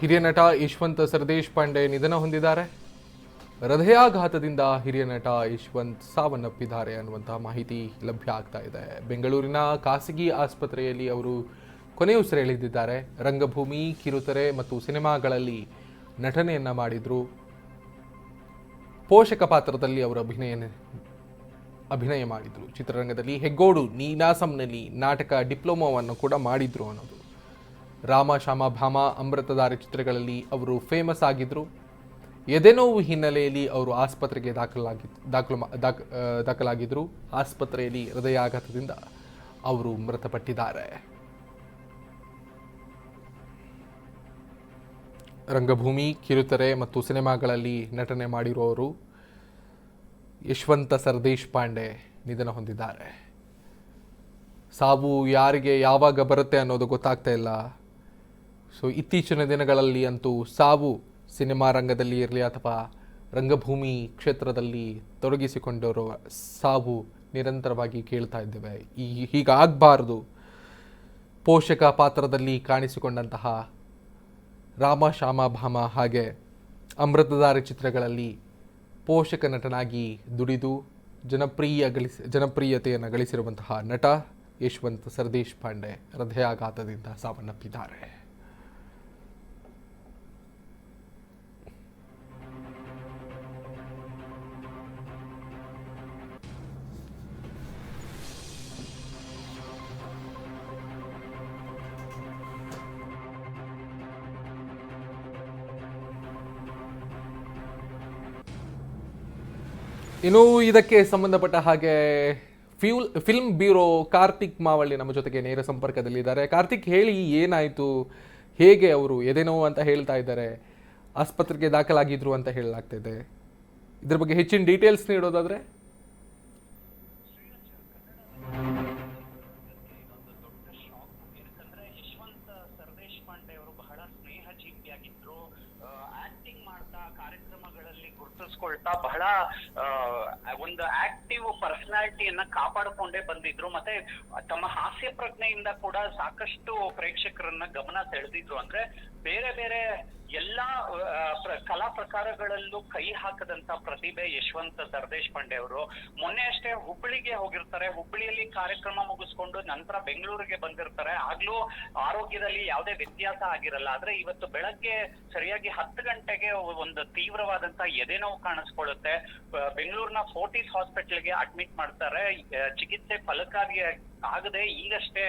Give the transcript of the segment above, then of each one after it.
ಹಿರಿಯ ನಟ ಯಶವಂತ್ ಸರ್ದೇಶ್ ಪಾಂಡೆ ನಿಧನ ಹೊಂದಿದ್ದಾರೆ. ಹೃದಯಾಘಾತದಿಂದ ಹಿರಿಯ ನಟ ಯಶವಂತ್ ಸಾವನ್ನಪ್ಪಿದ್ದಾರೆ ಅನ್ನುವಂತಹ ಮಾಹಿತಿ ಲಭ್ಯ ಆಗ್ತಾ ಇದೆ. ಬೆಂಗಳೂರಿನ ಖಾಸಗಿ ಆಸ್ಪತ್ರೆಯಲ್ಲಿ ಅವರು ಕೊನೆಯುಸಿರೆಳೆದಿದ್ದಾರೆ ರಂಗಭೂಮಿ, ಕಿರುತೆರೆ ಮತ್ತು ಸಿನಿಮಾಗಳಲ್ಲಿ ನಟನೆಯನ್ನ ಮಾಡಿದ್ರು. ಪೋಷಕ ಪಾತ್ರದಲ್ಲಿ ಅವರು ಅಭಿನಯ ಅಭಿನಯ ಮಾಡಿದ್ರು. ಚಿತ್ರರಂಗದಲ್ಲಿ ಹೆಗ್ಗೋಡು, ನೀನಾಸಂನಲ್ಲಿ ನಾಟಕ ಡಿಪ್ಲೊಮೋವನ್ನು ಕೂಡ ಮಾಡಿದ್ರು ಅನ್ನೋದು. ರಾಮ ಶಾಮ ಭಾಮ ಅಮೃತಧಾರೆ ಚಿತ್ರಗಳಲ್ಲಿ ಅವರು ಫೇಮಸ್ ಆಗಿದ್ದರು ಎದೆನೋವು ಹಿನ್ನೆಲೆಯಲ್ಲಿ ಅವರು ಆಸ್ಪತ್ರೆಗೆ ದಾಖಲಾಗಿ ದಾಖಲು ಮಾ- ದಾಖ ಆ, ದಾಖಲಾಗಿದ್ರು. ಆಸ್ಪತ್ರೆಯಲ್ಲಿ ಹೃದಯಾಘಾತದಿಂದ ಅವರು ಮೃತಪಟ್ಟಿದ್ದಾರೆ. ರಂಗಭೂಮಿ ಕಿರುತೆರೆ ಮತ್ತು ಸಿನಿಮಾಗಳಲ್ಲಿ ನಟನೆ ಮಾಡಿರುವವರು ಯಶವಂತ ಸರ್ದೇಶ್ ಪಾಂಡೆ ನಿಧನ ಹೊಂದಿದ್ದಾರೆ. ಸಾವು ಯಾರಿಗೆ ಯಾವಾಗ ಬರುತ್ತೆ ಅನ್ನೋದು ಗೊತ್ತಾಗ್ತಾ ಇಲ್ಲ. ಸೊ ಇತ್ತೀಚಿನ ದಿನಗಳಲ್ಲಿ ಅಂತೂ ಸಾವು ಸಿನಿಮಾ ರಂಗದಲ್ಲಿ ಇರಲಿ ಅಥವಾ ರಂಗಭೂಮಿ ಕ್ಷೇತ್ರದಲ್ಲಿ ತೊಡಗಿಸಿಕೊಂಡಿರುವ ಸಾವು ನಿರಂತರವಾಗಿ ಕೇಳ್ತಾ ಇದ್ದೇವೆ. ಈ ಹೀಗಾಗಬಾರ್ದು. ಪೋಷಕ ಪಾತ್ರದಲ್ಲಿ ಕಾಣಿಸಿಕೊಂಡಂತಹ ರಾಮ, ಶ್ಯಾಮ, ಭಾಮ ಹಾಗೆ ಅಮೃತಧಾರಿ ಚಿತ್ರಗಳಲ್ಲಿ ಪೋಷಕ ನಟನಾಗಿ ದುಡಿದು ಜನಪ್ರಿಯ ಗಳಿಸಿ, ಜನಪ್ರಿಯತೆಯನ್ನು ಗಳಿಸಿರುವಂತಹ ನಟ ಯಶವಂತ್ ಸರ್ದೇಶ್ ಪಾಂಡೆ ಹೃದಯಾಘಾತದಿಂದ ಸಾವನ್ನಪ್ಪಿದ್ದಾರೆ. ಇನ್ನು ಇದಕ್ಕೆ ಸಂಬಂಧಪಟ್ಟ ಹಾಗೆ fuel film bureau Karthik Mavalli ನಮ್ಮ ಜೊತೆಗೆ ನೇರ ಸಂಪರ್ಕದಲ್ಲಿದ್ದಾರೆ. ಕಾರ್ತಿಕ್ ಹೇಳಿ ಏನಾಯಿತು? ಹೇಗೆ ಅವರು ಎದೆನೋವು ಅಂತ ಹೇಳ್ತಾ ಇದ್ದಾರೆ. ಆಸ್ಪತ್ರೆಗೆ ದಾಖಲಾಗಿದ್ರು ಅಂತ ಹೇಳಲಾಗ್ತಿದೆ ಇದ್ರ ಬಗ್ಗೆ ಹೆಚ್ಚಿನ ಡೀಟೇಲ್ಸ್ ನೀಡೋದಾದ್ರೆ? ಕಾರ್ಯಕ್ರಮಗಳಲ್ಲಿ ಗುರುತಿಸ್ಕೊಳ್ತಾ ಬಹಳ ಒಂದು ಆಕ್ಟಿವ್ ಪರ್ಸನಾಲಿಟಿಯನ್ನ ಕಾಪಾಡಿಕೊಂಡೇ ಬಂದಿದ್ರು. ಮತ್ತೆ ತಮ್ಮ ಹಾಸ್ಯ ಪ್ರಜ್ಞೆಯಿಂದ ಕೂಡ ಸಾಕಷ್ಟು ಪ್ರೇಕ್ಷಕರನ್ನ ಗಮನ ಸೆಳೆದಿದ್ರು. ಅಂದ್ರೆ ಬೇರೆ ಬೇರೆ ಎಲ್ಲಾ ಕಲಾ ಪ್ರಕಾರಗಳಲ್ಲೂ ಕೈ ಹಾಕದಂತ ಪ್ರತಿಭೆ ಯಶವಂತ ಸರ್ದೇಶ್ ಪಾಂಡೆ ಅವರು. ಮೊನ್ನೆ ಅಷ್ಟೇ ಹುಬ್ಬಳ್ಳಿಗೆ ಹೋಗಿರ್ತಾರೆ. ಹುಬ್ಬಳ್ಳಿಯಲ್ಲಿ ಕಾರ್ಯಕ್ರಮ ಮುಗಿಸ್ಕೊಂಡು ನಂತರ ಬೆಂಗಳೂರಿಗೆ ಬಂದಿರ್ತಾರೆ. ಆಗ್ಲೂ ಆರೋಗ್ಯದಲ್ಲಿ ಯಾವುದೇ ವ್ಯತ್ಯಾಸ ಆಗಿರಲ್ಲ. ಆದ್ರೆ ಇವತ್ತು ಬೆಳಗ್ಗೆ ಸರಿಯಾಗಿ ಹತ್ತು ಗಂಟೆಗೆ ಒಂದು ತೀವ್ರವಾದಂತ ಎದೆನೋವು ಕಾಣಿಸ್ಕೊಳ್ಳುತ್ತೆ. ಬೆಂಗಳೂರಿನ ಫೋರ್ಟಿಸ್ ಹಾಸ್ಪಿಟಲ್ಗೆ ಅಡ್ಮಿಟ್ ಮಾಡ್ತಾರೆ. ಚಿಕಿತ್ಸೆ ಫಲಕಾರಿ ಆಗದೆ ಈಗಷ್ಟೇ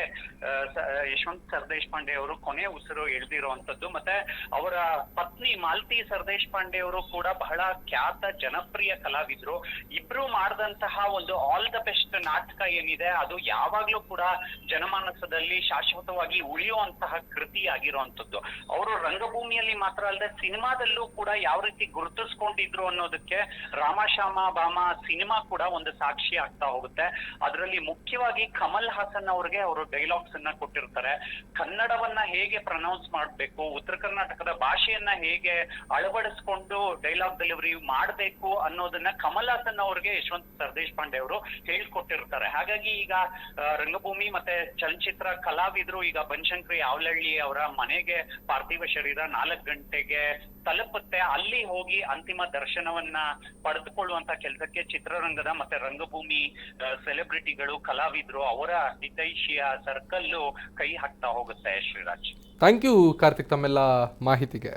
ಯಶವಂತ್ ಸರ್ದೇಶ್ ಪಾಂಡೆ ಅವರು ಕೊನೆ ಉಸಿರು ಎಳೆದಿರುವಂತದ್ದು ಮತ್ತೆ ಅವರ ಪತ್ನಿ ಮಾಲತಿ ಸರ್ದೇಶ್ ಪಾಂಡೆ ಅವರು ಕೂಡ ಬಹಳ ಖ್ಯಾತ ಜನಪ್ರಿಯ ಕಲಾವಿದ್ರು. ಇಬ್ರು ಮಾಡಿದಂತಹ ಒಂದು ಆಲ್ ದ ಬೆಸ್ಟ್ ನಾಟಕ ಏನಿದೆ, ಅದು ಯಾವಾಗ್ಲೂ ಕೂಡ ಜನಮಾನಸದಲ್ಲಿ ಶಾಶ್ವತವಾಗಿ ಉಳಿಯುವಂತಹ ಕೃತಿ ಆಗಿರುವಂತದ್ದು ಅವರು ರಂಗಭೂಮಿಯಲ್ಲಿ ಮಾತ್ರ ಅಲ್ಲದೆ ಸಿನಿಮಾದಲ್ಲೂ ಕೂಡ ಯಾವ ರೀತಿ ಗುರುತಿಸ್ಕೊಂಡಿದ್ರು ಅನ್ನೋದಕ್ಕೆ ರಾಮಶ್ಯಾಮ ಬಾಮ ಸಿನಿಮಾ ಕೂಡ ಒಂದು ಸಾಕ್ಷಿ ಆಗ್ತಾ ಹೋಗುತ್ತೆ. ಅದರಲ್ಲಿ ಮುಖ್ಯವಾಗಿ ಕಮಲ್ ಹಾಸನ್ ಅವ್ರಿಗೆ ಅವರು ಡೈಲಾಗ್ಸ್ ಅನ್ನ ಕೊಟ್ಟಿರ್ತಾರೆ. ಕನ್ನಡವನ್ನ ಹೇಗೆ ಪ್ರನೌನ್ಸ್ ಮಾಡ್ಬೇಕು, ಉತ್ತರ ಕರ್ನಾಟಕದ ಭಾಷೆಯನ್ನ ಹೇಗೆ ಅಳವಡಿಸ್ಕೊಂಡು ಡೈಲಾಗ್ ಡೆಲಿವರಿ ಮಾಡಬೇಕು ಅನ್ನೋದನ್ನ ಕಮಲಾಸನ್ ಅವ್ರಿಗೆ ಯಶವಂತ್ ಸರ್ದೇಶ್ ಪಾಂಡೆ ಅವರು ಹೇಳ್ಕೊಟ್ಟಿರ್ತಾರೆ. ಹಾಗಾಗಿ ಈಗ ರಂಗಭೂಮಿ ಮತ್ತೆ ಚಲನಚಿತ್ರ ಕಲಾವಿದ್ರು ಈಗ ಬನಶಂಕರಿ ಯಾವಲಹಳ್ಳಿ ಅವರ ಮನೆಗೆ ಪಾರ್ಥಿವ ಶರೀರ ನಾಲ್ಕು ಗಂಟೆಗೆ ತಲುಪುತ್ತೆ, ಅಲ್ಲಿ ಹೋಗಿ ಅಂತಿಮ ದರ್ಶನವನ್ನ ಪಡೆದುಕೊಳ್ಳುವಂತ ಕೆಲಸಕ್ಕೆ ಚಿತ್ರರಂಗದ ಮತ್ತೆ ರಂಗಭೂಮಿ ಸೆಲೆಬ್ರಿಟಿಗಳು ಕಲಾವಿದರು ಅವರ ಹಿತೈಷಿಯ ಸರ್ಕಲ್ಲು ಕೈ ಹಾಕ್ತಾ ಹೋಗುತ್ತೆ ಶ್ರೀರಾಜ್. ಥ್ಯಾಂಕ್ ಯು ಕಾರ್ತಿಕ್ ತಮ್ಮೆಲ್ಲ ಮಾಹಿತಿಗೆ.